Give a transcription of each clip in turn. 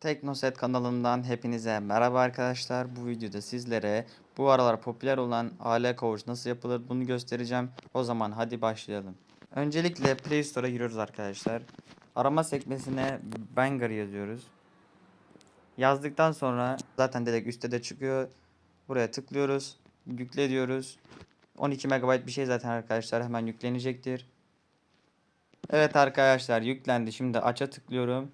Teknoset kanalından hepinize merhaba arkadaşlar. Bu videoda sizlere bu aralar popüler olan AL Coach nasıl yapılır bunu göstereceğim. O zaman hadi başlayalım. Öncelikle Play Store'a giriyoruz arkadaşlar. Arama sekmesine Banger yazıyoruz. Yazdıktan sonra zaten direkt üstte de çıkıyor. Buraya tıklıyoruz. Yükle diyoruz. 12 MB bir şey zaten arkadaşlar hemen yüklenecektir. Evet arkadaşlar yüklendi. Şimdi aç'a tıklıyorum.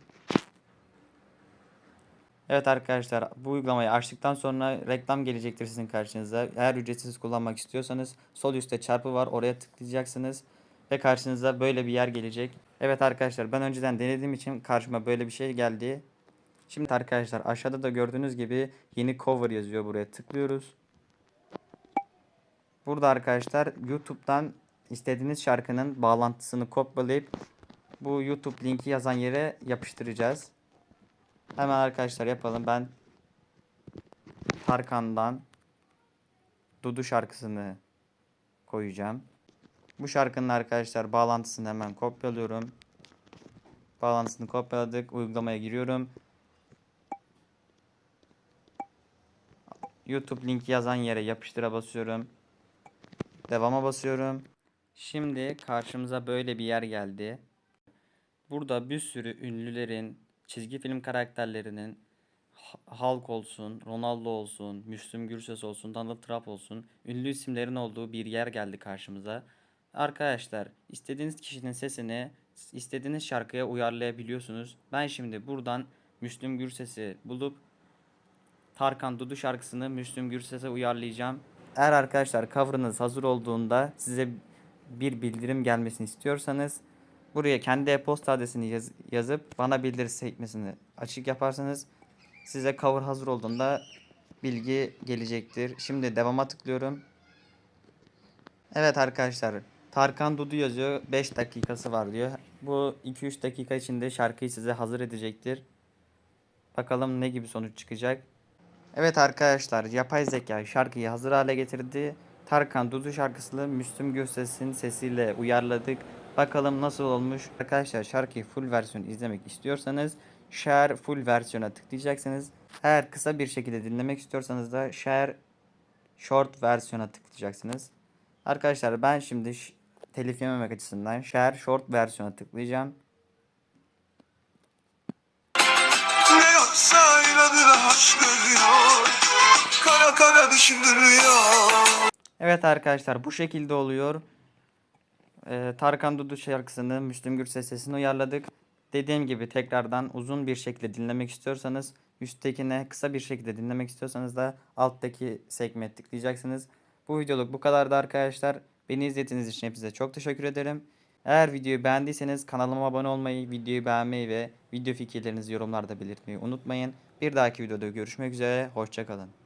Evet arkadaşlar bu uygulamayı açtıktan sonra reklam gelecektir sizin karşınıza. Eğer ücretsiz kullanmak istiyorsanız sol üstte çarpı var oraya tıklayacaksınız. Ve karşınıza böyle bir yer gelecek. Evet arkadaşlar ben önceden denediğim için karşıma böyle bir şey geldi. Şimdi arkadaşlar aşağıda da gördüğünüz gibi yeni cover yazıyor buraya tıklıyoruz. Burada arkadaşlar YouTube'dan istediğiniz şarkının bağlantısını kopyalayıp bu YouTube linki yazan yere yapıştıracağız. Hemen arkadaşlar yapalım. Ben Tarkan'dan Dudu şarkısını koyacağım. Bu şarkının arkadaşlar bağlantısını hemen kopyalıyorum. Bağlantısını kopyaladık. Uygulamaya giriyorum. YouTube linki yazan yere yapıştıra basıyorum. Devama basıyorum. Şimdi karşımıza böyle bir yer geldi. Burada bir sürü ünlülerin, çizgi film karakterlerinin Hulk olsun, Ronaldo olsun, Müslüm Gürses olsun, Donald Trump olsun ünlü isimlerin olduğu bir yer geldi karşımıza. Arkadaşlar istediğiniz kişinin sesini istediğiniz şarkıya uyarlayabiliyorsunuz. Ben şimdi buradan Müslüm Gürses'i bulup Tarkan Dudu şarkısını Müslüm Gürses'e uyarlayacağım. Eğer arkadaşlar cover'ınız hazır olduğunda size bir bildirim gelmesini istiyorsanız buraya kendi e-posta adresini yaz- yazıp bana bildiri sekmesini açık yaparsanız size cover hazır olduğunda bilgi gelecektir. Şimdi devama tıklıyorum. Evet arkadaşlar Tarkan Dudu yazıyor 5 dakikası var diyor. Bu 2-3 dakika içinde şarkıyı size hazır edecektir. Bakalım ne gibi sonuç çıkacak. Evet arkadaşlar yapay zeka şarkıyı hazır hale getirdi. Tarkan Dudu şarkısını Müslüm Gürses'in sesiyle uyarladık. Bakalım nasıl olmuş. Arkadaşlar şarkıyı full versiyon izlemek istiyorsanız share full versiyona tıklayacaksınız. Eğer kısa bir şekilde dinlemek istiyorsanız da share short versiyona tıklayacaksınız. Arkadaşlar ben şimdi telif yememek açısından share short versiyona tıklayacağım. Ne yapsa inadına aşk ölüyor Kara kara düşündürüyor Evet arkadaşlar bu şekilde oluyor. Ee, Tarkan Dudu şarkısını Müslüm Gürses sesini uyarladık. Dediğim gibi tekrardan uzun bir şekilde dinlemek istiyorsanız üsttekine kısa bir şekilde dinlemek istiyorsanız da alttaki sekme tıklayacaksınız. Bu videoluk bu kadardı arkadaşlar. Beni izlediğiniz için hepinize çok teşekkür ederim. Eğer videoyu beğendiyseniz kanalıma abone olmayı, videoyu beğenmeyi ve video fikirlerinizi yorumlarda belirtmeyi unutmayın. Bir dahaki videoda görüşmek üzere. Hoşçakalın.